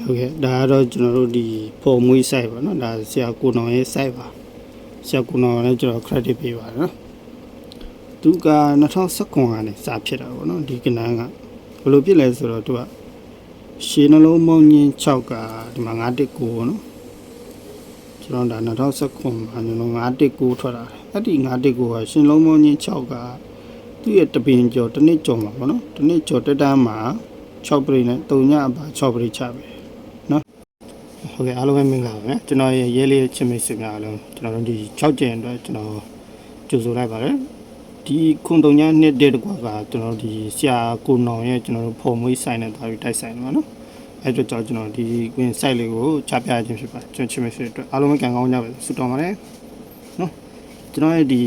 ဟုတ်ကဲ့ဒါကတော့ကျွန်တော်တို့ဒီဖော်မွေး site ပေါ့နော်ဒါဆရာကိုနောင်ရဲ့ site ပါဆရာကိုနောင်လည်းကျွန်တော် credit ပေးပါနော်သူက2019ကနေစဖြစ်တာပေါ့နော်ဒီကဏ္ဍကဘယ်လိုဖြစ်လဲဆိုတော့သူကရှင်းနှလုံးမောင်းညင်း6ကဒီမှာ919ပေါ့နော်ကျွန်တော်ဒါ2019မှာကျွန်တော်919ထွက်လာတယ်အဲ့ဒီ919ကရှင်လုံးမောင်းကြီး6ကသူ့ရဲ့တပင်ကျော်တစ်နှစ်ကျော်မှာပေါ့နော်တစ်နှစ်ကျော်တက်တန်းမှာ6ပြိနဲ့3ညအပါ6ပြိချပဲ ဟုတ်ကဲ့အားလုံးပဲမင်္ဂလာပါဗျာကျွန်တော်ရဲ့ရဲလေးချစ်မိတ်ဆွေများအားလုံးကျွန်တော်တို့ဒီ6ကျင်အတွက်ကျွန်တော်ကြိုဆိုလိုက်ပါတယ်ဒီခွန်တုံညာနှစ်တဲ့တကွာကကျွန်တော်တို့ဒီဆရာကိုနောင်ရဲ့ကျွန်တော်တို့ဖုံမွေးဆိုင်နဲ့တာပြီးတိုက်ဆိုင်တယ်ပါနော်အဲ့အတွက်ကြောင့်ကျွန်တော်ဒီကွင်း site လေးကိုချပြခြင်းဖြစ်ပါတယ်ကျွန်တော်ချစ်မိတ်ဆွေအတွက်အားလုံးပဲကံကောင်းကြပါစေဆုတောင်းပါတယ်နော်ကျွန်တော်ရဲ့ဒီ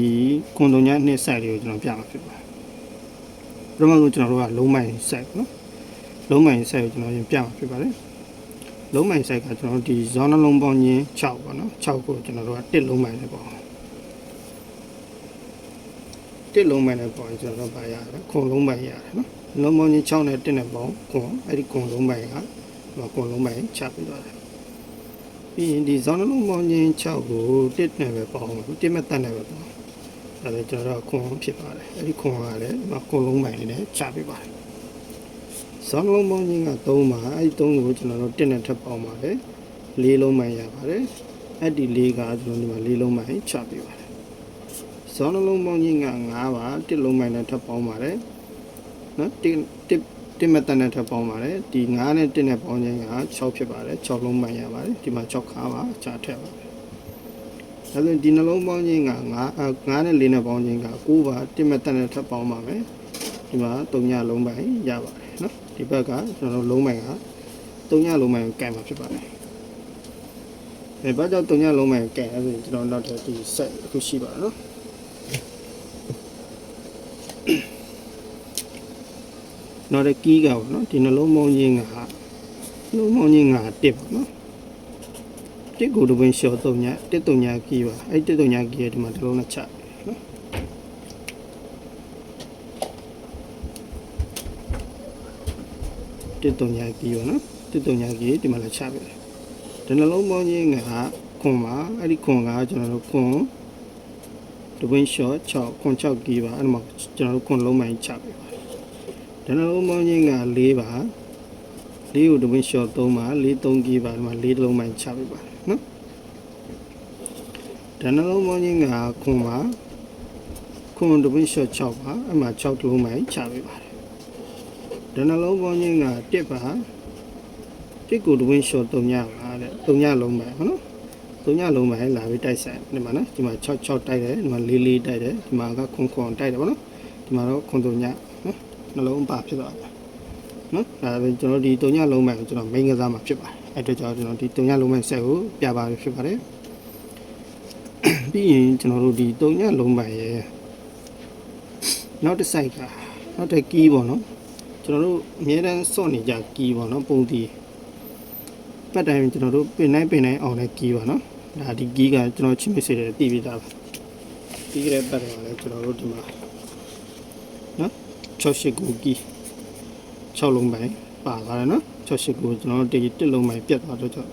ခွန်တုံညာနှစ် site လေးကိုကျွန်တော်ပြမှာဖြစ်ပါတယ်ပထမဆုံးကျွန်တော်တို့ကလုံးမိုင် site နော်လုံးမိုင် site ကိုကျွန်တော်ရင်ပြမှာဖြစ်ပါတယ် လုံးမိုင်ဆိုင်ကကျွန်တော်တို့ဒီဇောင်းနှလုံးပေါင်းချင်း6ပေါ့နော်6ကိုကျွန်တော်တို့ကတစ်လုံးမိုင်နဲ့ပေါ့တစ်လုံးမိုင်နဲ့ပေါ့ကျွန်တော်တို့ပါရတယ်ခွန်လုံးမိုင်ရတယ်နော်လုံးပေါင်းချင်း6နဲ့တစ်နဲ့ပေါ့ခွန်အဲ့ဒီခွန်လုံးမိုင်ကဟိုခွန်လုံးမိုင်ချပြီးသွားတယ်ပြီးရင်ဒီဇောင်းနှလုံးပေါင်းချင်း6ကိုတစ်နဲ့ပဲပေါ့တစ်မဲ့တက်နဲ့ပဲပေါ့ဒါလည်းကျွန်တော်တို့ခွန်ဖြစ်ပါတယ်အဲ့ဒီခွန်ကလည်းဒီမှာခွန်လုံးမိုင်လေးနဲ့ချပြီးပါတယ် ဇောင်းလုံးပေါင်းချင်းက3ပါအဲ့ဒီ3ကိုကျွန်တော်တို့တက်နဲ့ထပ်ပေါင်းပါတယ်၄လုံးမှန်ရပါတယ်အဲ့ဒီ၄ကကျွန်တော်ဒီမှာ၄လုံးမှန်ချပေးပါတယ်ဇောင်းလုံးပေါင်းချင်းက9ပါတစ်လုံးမှန်နဲ့ထပ်ပေါင်းပါတယ်နော်တစ်တစ်တစ်မတန်နဲ့ထပ်ပေါင်းပါတယ်ဒီ9နဲ့1နဲ့ပေါင်းချင်းက6ဖြစ်ပါတယ်6လုံးမှန်ရပါတယ်ဒီမှာ6ခါပါချထည့်ပါတယ်ဒါဆိုရင်ဒီနှလုံးပေါင်းချင်းက9 9နဲ့4နဲ့ပေါင်းချင်းက9ပါတစ်မတန်နဲ့ထပ်ပေါင်းပါမယ်ဒီမှာ3ညလုံးပိုင်ရပါတယ်နော် ဒီဘက်ကကျွန်တော်လုံးမိုင်ကတုံညလုံးမိုင်ကိုကင်မှာဖြစ်ပါတယ်အဲဘာကြောင့်တုံညလုံးမိုင်ကိုကင်လဲဆိုရင်ကျွန်တော်နောက်ထပ်ဒီ set အခုရှိပါတယ်နော်နောက်တဲ့ကီးကပေါ့နော်ဒီနှလုံးမောင်းခြင်းကနှလုံးမောင်းခြင်းကတစ်ပေါ့နော်တစ်ကိုတပင်ရှော့တုံညတစ်တုံညကီးပါအဲ့တစ်တုံညကီးရဲ့ဒီမှာတစ်လုံးနဲ့ချက် 139ကီရောနော်139ကီဒီမှာလာချပေးတယ်ဒီနှလုံးပေါင်းချင်းကခွန်ပါအဲ့ဒီခွန်ကကျွန်တော်တို့ခွန်ဒဝင်းရှော့6ခွန်6ကီပါအဲ့မှာကျွန်တော်တို့ခွန်လုံးပိုင်းချပေးပါတယ်ဒီနှလုံးပေါင်းချင်းက4ပါ4ကိုဒဝင်းရှော့3ပါ4 3ကီပါဒီမှာ4လုံးပိုင်းချပေးပါတယ်နော်ဒါနှလုံးပေါင်းချင်းကခွန်ပါခွန်ဒဝင်းရှော့6ပါအဲ့မှာ6လုံးပိုင်းချပေးပါတယ် ဒနလုံးပေါင်းချင်းကတစ်ပါတစ်ကိုတဝင်းရှော့3ညပါတဲ့3ညလုံးပဲဟုတ်နော်3ညလုံးပဲလာပြီးတိုက်ဆိုင်ဒီမှာနော်ဒီမှာ6 6တိုက်တယ်ဒီမှာ4 4တိုက်တယ်ဒီမှာကခွန်ခွန်တိုက်တယ်ဗောနော်ဒီမှာတော့ခွန်3ညနော်နှလုံးပါဖြစ်သွားတယ်နော်ဒါပဲကျွန်တော်ဒီ3ညလုံးပဲကိုကျွန်တော် main ကစားမှာဖြစ်ပါတယ်အဲ့အတွက်ကြောင့်ကျွန်တော်ဒီ3ညလုံးပဲဆက်ကိုပြပါဖြစ်ပါတယ်ပြီးရင်ကျွန်တော်တို့ဒီ3ညလုံးပဲရဲ့နောက်တစ် site ကနောက်တစ် key ပေါ့နော် ကျွန်တော်တို့အများတန်းစော့နေကြကီးပေါ့နော်ပုံတီပတ်တိုင်းကျွန်တော်တို့ပင်တိုင်းပင်တိုင်းအောင်တဲ့ကီးပါနော်ဒါဒီကီးကကျွန်တော်ချင်းမစေတယ်တည်ပြီးသားပါပြီးကြတဲ့ပတ်တိုင်းကလည်းကျွန်တော်တို့ဒီမှာနော်68ကိုကီး6လုံးပိုင်းပါသွားတယ်နော်68ကိုကျွန်တော်တို့ဒီတစ်လုံးပိုင်းပြတ်သွားတော့ကြောင့်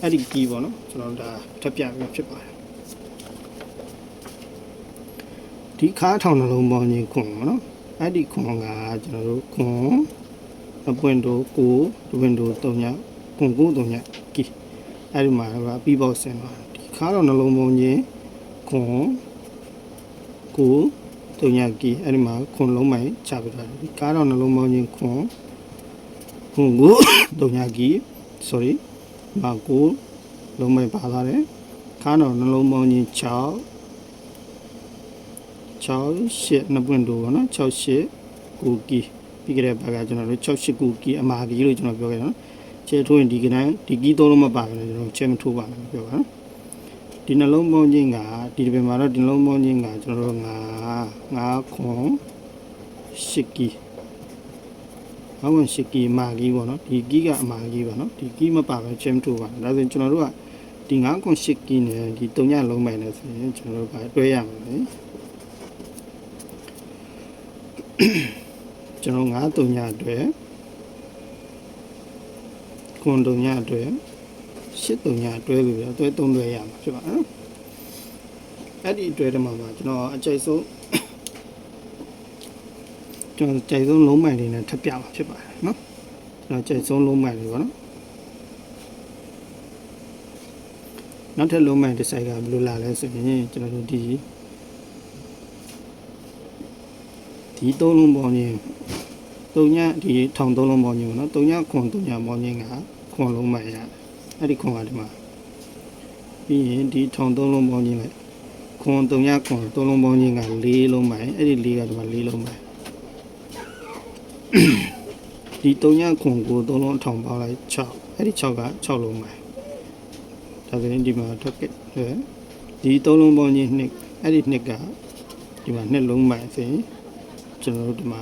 အဲ့ဒီကီးပေါ့နော်ကျွန်တော်တို့ဒါထပ်ပြပြီးဖြစ်ပါတယ်ဒီခါထောင်နှလုံးပေါင်းခြင်းခွန်ပေါ့နော် အဲ့ဒီခွန်ကကျွန်တော်တို့ခွန်အပွင့်တို့ကိုဒဝင်တို့တုံညခွန်ကိုတုံညကီအဲ့ဒီမှာကပြီးပေါဆင်ပါဒီခါတော့နှလုံးပုံချင်းခွန်ကိုတုံညကီအဲ့ဒီမှာခွန်လုံးမိုင်ချပြတာဒီခါတော့နှလုံးပုံချင်းခွန်ခွန်ကိုတုံညကီ sorry မကိုလုံးမိုင်ပါလာတယ်ခါတော့နှလုံးပုံချင်း6 6 8နှစ်ပွင့်တို့ပေါ့နော်6 8ကိုကီပြီးကြတဲ့ဘက်ကကျွန်တော်တို့6 8ကိုကီအမာကီလို့ကျွန်တော်ပြောခဲ့နော်ချဲထိုးရင်ဒီကနန်းဒီကီသုံးလုံးမပါဘူးကျွန်တော်ချဲမထိုးပါဘူးပြောပါနော်ဒီနှလုံးပေါင်းခြင်းကဒီတစ်ပင်မှာတော့ဒီနှလုံးပေါင်းခြင်းကကျွန်တော်တို့9 9ခွန်8ကီဟောင်း8ကီမာကီပေါ့နော်ဒီကီကအမာကီပါနော်ဒီကီမပါဘူးချဲမထိုးပါဘူးဒါဆိုရင်ကျွန်တော်တို့ကဒီ9ခွန်8ကီနဲ့ဒီ3ညလုံးပိုင်နဲ့ဆိုရင်ကျွန်တော်တို့ကတွဲရမှာလေ ကျွန်တော်9တုံညာအတွက်9ခွန်တုံညအတွက်ရှစ်တုံညအတွဲလို့ရအတွဲသုံးတွဲရမှာဖြစ်ပါနော်အဲ့ဒီအတွဲတမှာမှာကျွန်တော်အကြိုက်ဆုံးကျွန်တော်ကြိုက်ဆုံးလုံးမိုင်လေးနဲ့ထပ်ပြမှာဖြစ်ပါတယ်နော်ကျွန်တော်ကြိုက်ဆုံးလုံးမိုင်လေးပါနော်နောက်ထပ်လုံးမိုင်တစ်ဆိုင်ကဘယ်လိုလာလဲဆိုရင်ကျွန်တော်တို့ဒီ ဒီသုံးလုံးပေါင်းရင်တုံညဒီထောင်သုံးလုံးပေါင်းရင်ပေါ့နော်တုံညခွန်တုံညပေါင်းရင်ကခွန်လုံးမိုင်ရတယ်အဲ့ဒီခွန်ကဒီမှာပြီးရင်ဒီထောင်သုံးလုံးပေါင်းရင်လိုက်ခွန်တုံညခွန်သုံးလုံးပေါင်းရင်က၄လုံးမိုင်အဲ့ဒီ၄ကဒီမှာ၄လုံးမိုင်ဒီတုံညခွန်ကိုသုံးလုံးအထောင်ပေါင်းလိုက်6အဲ့ဒီ6က6လုံးမိုင်ဒါဆိုရင်ဒီမှာထွက်ကဲဒီသုံးလုံးပေါင်းရင်2အဲ့ဒီ2ကဒီမှာ2လုံးမိုင်ဆိုရင် ကျွန်တော်တို့ဒီမှာ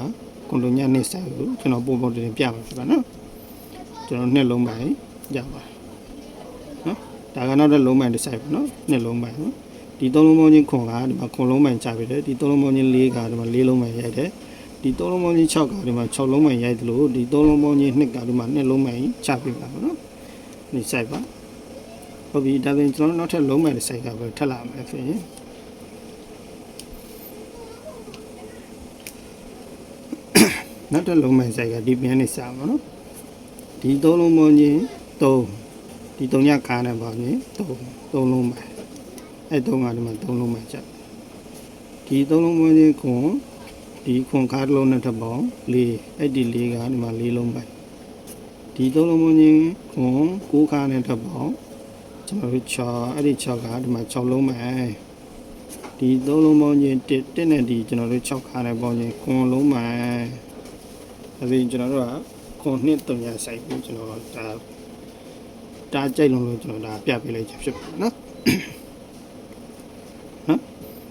ကွန်တုံညနှစ်ဆိုင်ကိုကျွန်တော်ပုံပုံတင်တင်ပြမှာဖြစ်ပါနော်ကျွန်တော်2လုံးမိုင်ရပါတယ်နော်ဒါကနောက်တစ်လုံးမိုင်တစ်ဆိုင်ပေါ့နော်2လုံးမိုင်နော်ဒီသုံးလုံးပေါင်းချင်းခွန်ကဒီမှာခွန်လုံးမိုင်ချပြီးတယ်ဒီသုံးလုံးပေါင်းချင်း4ကဒီမှာ4လုံးမိုင်ရိုက်တယ်ဒီသုံးလုံးပေါင်းချင်း6ကဒီမှာ6လုံးမိုင်ရိုက်တယ်လို့ဒီသုံးလုံးပေါင်းချင်း2ကဒီမှာ2လုံးမိုင်ချပြီးပါပေါ့နော်ဒီဆိုင်ပါဟုတ်ပြီဒါဆိုရင်ကျွန်တော်နောက်ထပ်လုံးမိုင်တစ်ဆိုင်ကပဲထပ်လာမယ်ဆိုရင် နောက်ထပ်လုံးမိုင်ဆိုင်ကဒီပြန်နေစားပါနော်ဒီသုံးလုံးပေါင်းချင်း3ဒီ3ညကားနဲ့ပေါ့ည3 3လုံးမိုင်အဲ့3ကဒီမှာ3လုံးမိုင်ချက်ဒီ3လုံးပေါင်းချင်းခွန်ဒီခွန်ကားတစ်လုံးနဲ့ထပ်ပေါင်း4အဲ့ဒီ4ကဒီမှာ4လုံးမိုင်ဒီ3လုံးပေါင်းချင်းခွန်9ကားနဲ့ထပ်ပေါင်းကျွန်တော်တို့6အဲ့ဒီ6ကဒီမှာ6လုံးမိုင်ဒီ3လုံးပေါင်းချင်း1 1နဲ့ဒီကျွန်တော်တို့6ကားနဲ့ပေါင်းချင်းခွန်လုံးမိုင် အဲ့ဒီကျွန်တော်တို့ကခွန်နှစ်3ညဆိုင်ကိုကျွန်တော်ဒါဒါကြိုက်လုံးလို့ကျွန်တော်ဒါပြပေးလိုက်ချင်ဖြစ်ပါတယ်နော်နော်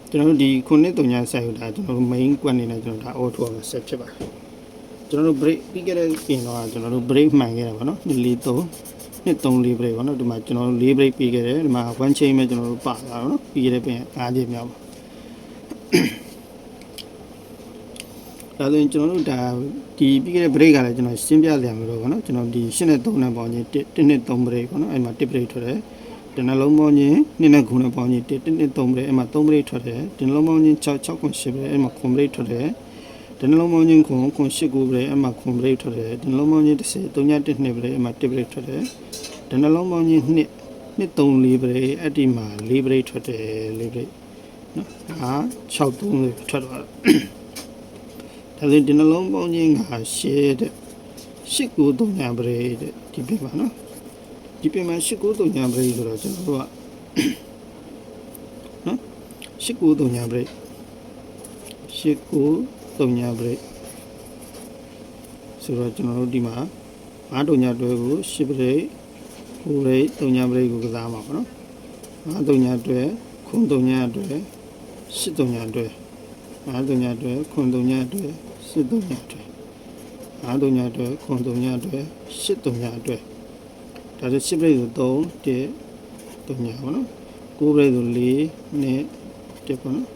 ကျွန်တော်တို့ဒီခုနှစ်တုံညာဆိုင်ကိုဒါကျွန်တော်တို့ main ကွက်နေနဲ့ကျွန်တော်ဒါ auto က set ဖြစ်ပါတယ်ကျွန်တော်တို့ break ပြီးခဲ့တဲ့ပြင်တော့ကျွန်တော်တို့ break မှန်ခဲ့တာပေါ့နော်2 4 3နှစ်3 4 break ပေါ့နော်ဒီမှာကျွန်တော်တို့4 break ပြီးခဲ့တယ်ဒီမှာ one chain ပဲကျွန်တော်တို့ပါတာနော်ပြီးခဲ့တဲ့ပြင်5ချိန်မြောက်ပါ ဒါဆိုရင်ကျွန်တော်တို့ဒါဒီပြီးခဲ့တဲ့ break ကလည်းကျွန်တော်ရှင်းပြလျာမလို့ပေါ့နော်ကျွန်တော်ဒီရှင်းတဲ့၃နဲ့ပေါင်းချင်း1နဲ့3 break ပေါ့နော်အဲ့မှာ1 break ထွက်တယ်တနလုံးပေါင်းချင်း2နဲ့9နဲ့ပေါင်းချင်း1 1နဲ့3 break အဲ့မှာ3 break ထွက်တယ်တနလုံးပေါင်းချင်း6 6 8 break အဲ့မှာ9 break ထွက်တယ်တနလုံးပေါင်းချင်း9 9 8 9 break အဲ့မှာ9 break ထွက်တယ်တနလုံးပေါင်းချင်း10 3 1 2 break အဲ့မှာ1 break ထွက်တယ်တနလုံးပေါင်းချင်း2 2 3 4 break အဲ့ဒီမှာ4 break ထွက်တယ်4 break နော်ဒါ6 3 break ထွက်တော့ ဒါဆိုရင်ဒီနှလုံးပေါင်းချင်းကရှဲတဲ့ရှစ်ကိုသုံးညာပရေတဲ့ဒီပြပါနော်ဒီပြမှာရှစ်ကိုသုံးညာပရေဆိုတော့ကျွန်တော်တို့ကနော်ရှစ်ကိုသုံးညာပရေရှစ်ကိုသုံးညာပရေဆိုတော့ကျွန်တော်တို့ဒီမှာငါးတုံညာတွဲကိုရှစ်ပရေကိုရေတုံညာပရေကိုကစားမှာပေါ့နော်ငါးတုံညာတွဲခွန်တုံညာတွဲရှစ်တုံညာတွဲ ငါးတုံညာတွဲခွန်တုံညာတွဲရှစ်တုံညာတွဲ၅တုံညာအတွက်ခွန်တုံညာအတွက်၈တုံညာအတွက်ဒါဆို၈ပြိတ်ဆို3 1တုံညာပေါ့နော်9ပြိတ်ဆို4 2 1ပေါ့နော်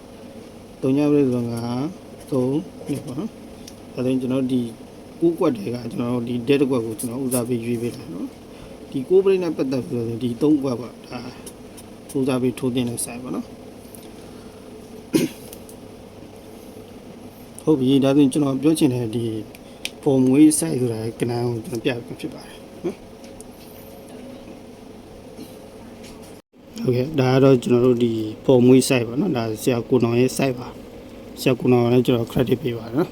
တုံညာပြိတ်ဆို5 3 2ပေါ့နော်ဒါဆိုရင်ကျွန်တော်ဒီ9ကွက်တွေကကျွန်တော်ဒီ dead ကွက်ကိုကျွန်တော်ဦးစားပေးရွေးပေးတယ်နော်ဒီ9ပြိတ်နဲ့ပတ်သက်ပြီးတော့ဒီ3ကွက်ပါဒါဦးစားပေးထိုးတင်တဲ့ဆိုင်ပေါ့နော် ဟုတ်ပြီဒါဆိုရင်ကျွန်တော်ပြောချင်တဲ့ဒီပုံမွေးဆိုင်ဆိုတာကနန်းကိုကျွန်တော်ပြပြဖြစ်ပါတယ်နော်ဟုတ်ကဲ့ဒါကတော့ကျွန်တော်တို့ဒီပုံမွေးဆိုင်ပါနော်ဒါဆရာကိုနောင်ရဲ့ဆိုင်ပါဆရာကိုနောင်လည်းကျွန်တော် credit ပေးပါတယ်နော်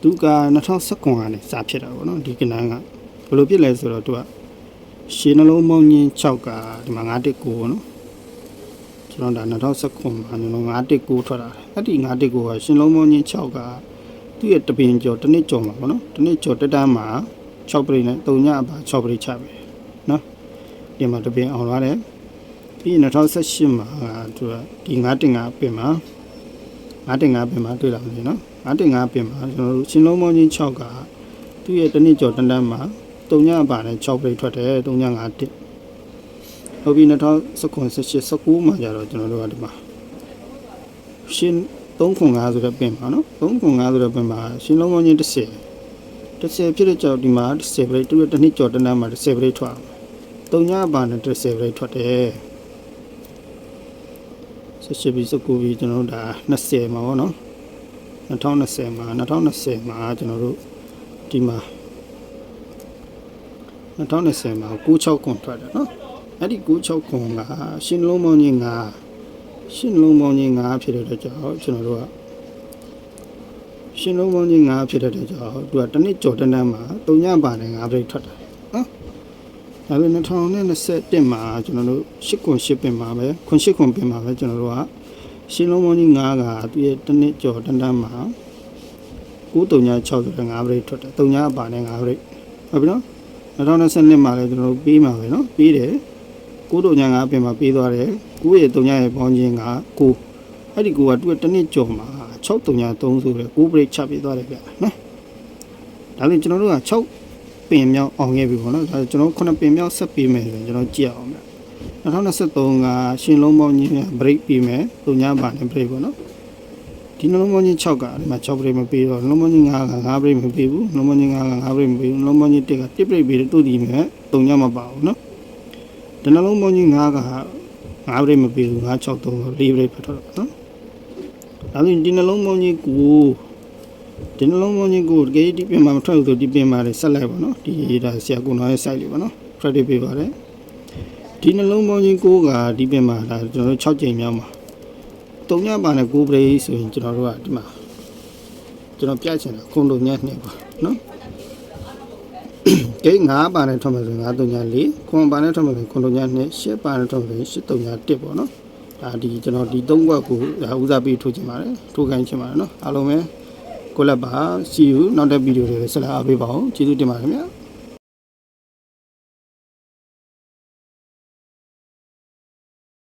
သူက2019ကနေစဖြစ်တာပေါ့နော်ဒီကနန်းကဘယ်လိုဖြစ်လဲဆိုတော့သူကရှင်းနှလုံးပေါင်းချင်း6ကဒီမှာ919ပေါ့နော် ကျွန်တော်ဒါ2019မှာကျွန်တော်919ထွက်လာတယ်အဲ့ဒီ919ကရှင်းလုံးပေါင်းချင်း6ကသူ့ရဲ့တပင်ကျော်တစ်နှစ်ကျော်မှာပေါ့နော်တစ်နှစ်ကျော်တက်တန်းမှာ6ပရိနဲ့3ညအပါ6ပရိချပဲနော်ဒီမှာတပင်အောင်လာတယ်ပြီးရင်2018မှာသူကဒီ9တင်9ပင်မှာ9တင်9ပင်မှာတွေ့လာမယ်နော်9တင်9ပင်မှာကျွန်တော်တို့ရှင်လုံးမောင်းချင်း6ကသူ့ရဲ့တစ်နှစ်ကျော်တက်တန်းမှာ3ညအပါနဲ့6ပရိထွက်တယ်3ည9 တင်ဟုတ်ပြီ2019 19မှာကျတော့ကျွန်တော်တို့ကဒီမှာရှင်305ဆိုတဲ့ပင်ပါနော်305ဆိုတဲ့ပင်ပါရှင်လုံးပေါင်းချင်း30 30ဖြစ်တဲ့ကြောင့်ဒီမှာ30 break သူ့ရဲ့တစ်နှစ်ကျော်တစ်နန်းမှာ30 break ထွက်အောင်3ညပါနဲ့30 break ထွက်တယ်ဆက်ရှိပြီးစကူပြီးကျွန်တော်တို့ဒါ20မှာပေါ့နော်2020မှာ2020မှာကျွန်တော်တို့ဒီမှာ2020မှာ96ခွန်ထွက်တယ်နော် အဲ့ဒီ96ခွန်ကရှင်လုံးမောင်းကြီး9ရှင်လုံးမောင်းကြီး9ဖြစ်တဲ့အတွက်ကြောင့်ကျွန်တော်တို့ကရှင်လုံးပေါင်းကြီး9ဖြစ်တဲ့အတွက်ကြောင့်သူကတစ်နှစ်ကျော်တန်းတန်းမှာ3ညပါနဲ့9ပြိတ်ထွက်တာနော်ဒါပေမဲ့2021မှာကျွန်တော်တို့8ခွန်8ပင်မှာပဲခွန်8ခွန်ပင်မှာပဲကျွန်တော်တို့ကရှင်လုံးပေါင်းကြီး9ကသူရဲ့တစ်နှစ်ကျော်တန်းတန်းမှာ9 3ည6ဆိုတဲ့9ပြိတ်ထွက်တယ်3ညပါနဲ့9ပြိတ်ဟုတ်ပြီနော်2022မှာလည်းကျွန်တော်တို့ပြီးမှာပဲနော်ပြီးတယ် 9 3ည9ပင်မှာပြီးသွားတယ်9ရဲ့3ညရဲ့ပေါင်းချင်းက9အဲ့ဒီကိုကသူကတစ်နှစ်ကျော်မှာ6303ဆိုတဲ့9 break ချပြသွားတယ်ဗျနော်ဒါလည်းကျွန်တော်တို့က6ပင်မြောက်အောင်ခဲ့ပြီပေါ့နော်ဒါကျွန်တော်9ပင်မြောက်ဆက်ပြီးမယ်ဆိုရင်ကျွန်တော်ကြည့်အောင်ဗျ2023ကရှင်လုံးပေါင်းကြီး break ပြီးမယ်သူညပါနဲ့ break ပေါ့နော်ဒီနှလုံးပေါင်းကြီး6ကဒီမှာ6 break မပြီးတော့နှလုံးပေါင်းကြီး9က9 break မပြီးဘူးနှလုံးပေါင်းကြီး9က9 break မပြီးဘူးနှလုံးပေါင်းကြီး1က1 break ပြီးတယ်သူ့ဒီမဲ့သူညမပါဘူးနော် ဒီနှလုံးပေါင်းကြီး9က9 break မပြီးဘူး9 6 3 4 break ဖတ်တော့နော်ဒါဆိုရင်ဒီနှလုံးပေါင်းကြီးကိုဒီနှလုံးပေါင်းကြီးကိုတကယ်ဒီပြင်မှာမထွက်ဘူးဆိုဒီပြင်မှာလည်းဆက်လိုက်ပါနော်ဒီဒါဆရာကုနာရဲ့ site လေးပါနော် credit ပေးပါတယ်ဒီနှလုံးပေါင်းကြီးကိုကဒီပြင်မှာဒါကျွန်တော်တို့6ကြိမ်မြောက်မှာတုံညပါနဲ့9 break ဆိုရင်ကျွန်တော်တို့ကဒီမှာကျွန်တော်ပြချင်တာခွန်တုံညနှစ်ပါနော် ဂိတ်9ပါနဲ့ထွက်မယ်ဆို9 3ည4ခွန်ပါနဲ့ထွက်မယ်ဆို9 3ည2ရှစ်ပါနဲ့ထွက်မယ်ဆို8 3ည1ပေါ့နော်ဒါဒီကျွန်တော်ဒီ၃ခွက်ကိုဒါဦးစားပေးထိုးခြင်းပါတယ်ထိုးခိုင်းခြင်းပါတယ်နော်အားလုံးပဲကိုလက်ပါ see you နောက်တဲ့ဗီဒီယိုတွေဆက်လက်အားပေးပါအောင်ကျေးဇူးတင်ပါတယ်ခင်ဗျာ